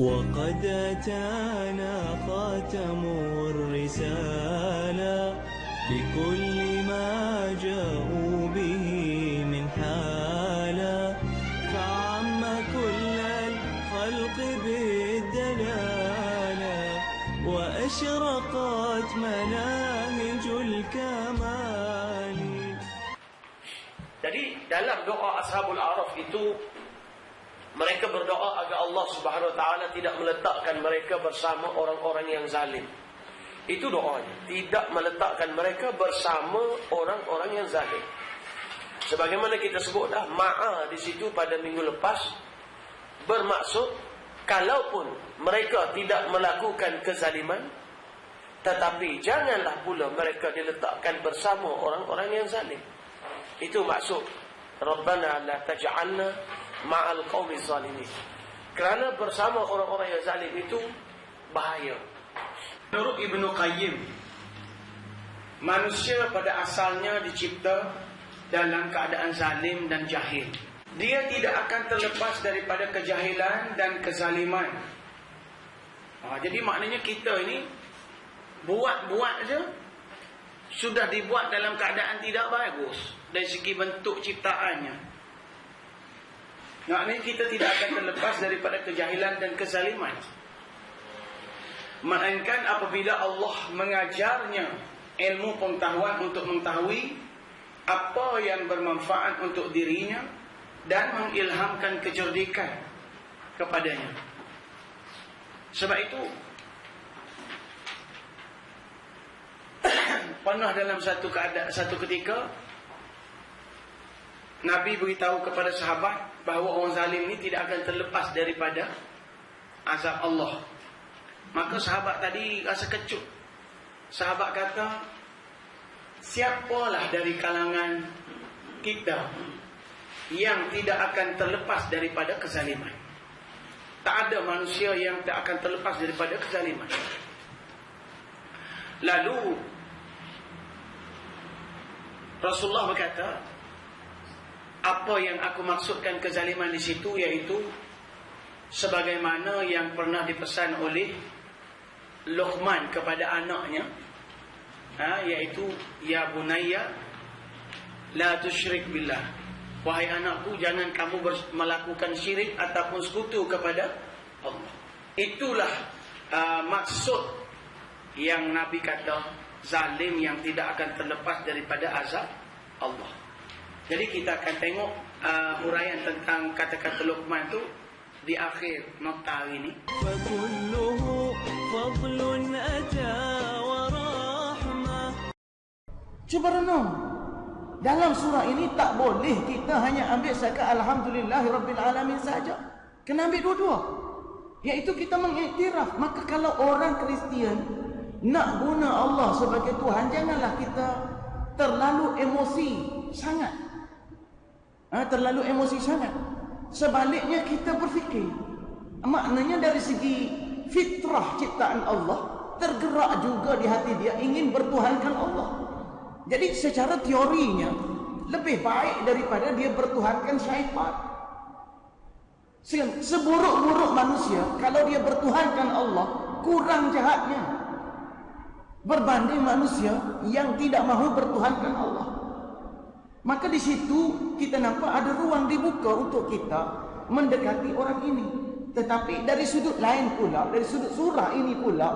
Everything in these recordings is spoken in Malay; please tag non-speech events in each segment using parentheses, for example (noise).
وقد أتانا خاتم الرسالة بكل ما جاءوا به من حالة. فعم كل الخلق بالدلالة وأشرقت مناهج الكمال. Jadi dalam doa Ashabul Araf itu mereka berdoa agar Allah Subhanahu Wa Taala tidak meletakkan mereka bersama orang-orang yang zalim. Itu doanya. Tidak meletakkan mereka bersama orang-orang yang zalim. Sebagaimana kita sebut dah ma'a di situ pada minggu lepas bermaksud kalaupun mereka tidak melakukan kezaliman tetapi janganlah pula mereka diletakkan bersama orang-orang yang zalim. Itu maksud Rabbana la taj'alna ma'al qaumi zalimin. Kerana bersama orang-orang yang zalim itu bahaya. Menurut Ibnu Qayyim manusia pada asalnya dicipta dalam keadaan zalim dan jahil. Dia tidak akan terlepas daripada kejahilan dan kezaliman. Ha, jadi maknanya kita ini buat-buat je sudah dibuat dalam keadaan tidak bagus dari segi bentuk ciptaannya. Maknanya kita tidak akan terlepas daripada kejahilan dan kezaliman. Melainkan apabila Allah mengajarnya ilmu pengetahuan untuk mengetahui apa yang bermanfaat untuk dirinya dan mengilhamkan kecerdikan kepadanya. Sebab itu (coughs) pernah dalam satu keadaan satu ketika Nabi beritahu kepada sahabat bahawa orang zalim ini tidak akan terlepas daripada azab Allah. Maka sahabat tadi rasa kecut. Sahabat kata, siapalah dari kalangan kita yang tidak akan terlepas daripada kezaliman. Tak ada manusia yang tak akan terlepas daripada kezaliman. Lalu Rasulullah berkata, apa yang aku maksudkan kezaliman di situ yaitu sebagaimana yang pernah dipesan oleh Luqman kepada anaknya, ha, yaitu ya bunayya la tusyrik billah. Wahai anakku jangan kamu melakukan syirik ataupun sekutu kepada Allah. Itulah uh, maksud yang Nabi kata zalim yang tidak akan terlepas daripada azab Allah. Jadi kita akan tengok uh, huraian tentang kata-kata Luqman itu di akhir nota hari ini. Cuba renung. Dalam surah ini tak boleh kita hanya ambil sekat Alhamdulillahirrabbilalamin saja. Kena ambil dua-dua. Iaitu kita mengiktiraf. Maka kalau orang Kristian nak guna Allah sebagai Tuhan, janganlah kita terlalu emosi sangat. Ha, terlalu emosi sangat. Sebaliknya kita berfikir. Maknanya dari segi fitrah ciptaan Allah, tergerak juga di hati dia ingin bertuhankan Allah. Jadi secara teorinya lebih baik daripada dia bertuhankan syaitan. Seburuk-buruk manusia kalau dia bertuhankan Allah kurang jahatnya berbanding manusia yang tidak mahu bertuhankan Allah. Maka di situ kita nampak ada ruang dibuka untuk kita mendekati orang ini. Tetapi dari sudut lain pula, dari sudut surah ini pula,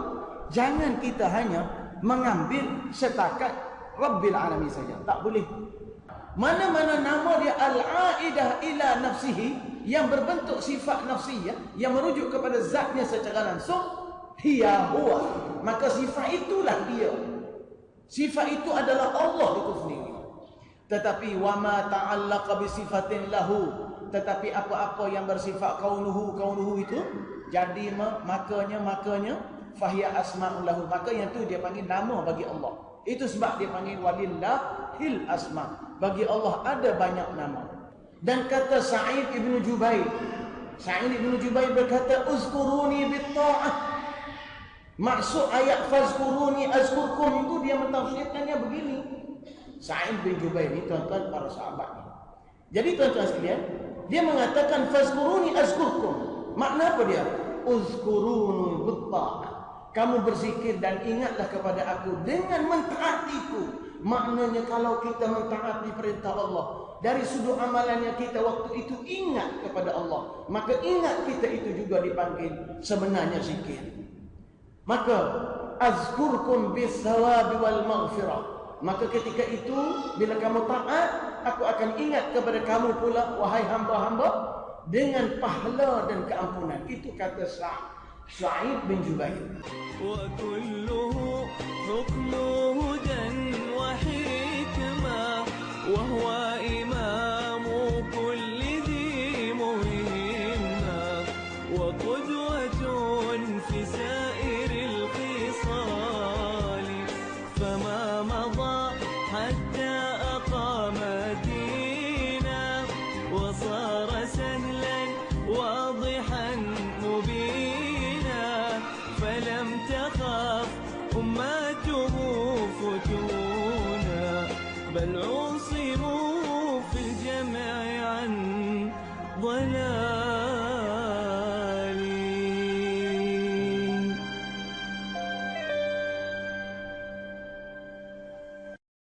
jangan kita hanya mengambil setakat Rabbil Alamin saja. Tak boleh. Mana-mana nama dia Al-Aidah ila nafsihi yang berbentuk sifat nafsiyah yang merujuk kepada zatnya secara langsung hiya huwa. Maka sifat itulah dia. Sifat itu adalah Allah itu sendiri. Tetapi wa ma ta'allaqa bi sifatin lahu. Tetapi apa-apa yang bersifat kaunuhu kaunuhu itu jadi makanya makanya fahiya asma'ul lahu. Maka yang tu dia panggil nama bagi Allah. Itu sebab dia panggil walillahil asma. Bagi Allah ada banyak nama. Dan kata Sa'id ibn Jubair Sa'id ibn Jubair berkata uzkuruni bitta'ah. Maksud ayat fazkuruni azkurkum itu dia mentafsirkannya begini Sa'id bin Jubair ini tuan-tuan para sahabat ni jadi tuan-tuan sekalian dia mengatakan fazkuruni azkurkum. Makna apa dia? Uzkuruni butta kamu berzikir dan ingatlah kepada aku dengan mentaatiku. Maknanya kalau kita mentaati perintah Allah dari sudut amalannya kita waktu itu ingat kepada Allah maka ingat kita itu juga dipanggil sebenarnya zikir. Maka azkurkum bis sawabi wal maghfirah maka ketika itu bila kamu taat aku akan ingat kepada kamu pula wahai hamba-hamba dengan pahala dan keampunan. Itu kata Sa' Sa'id bin Jubair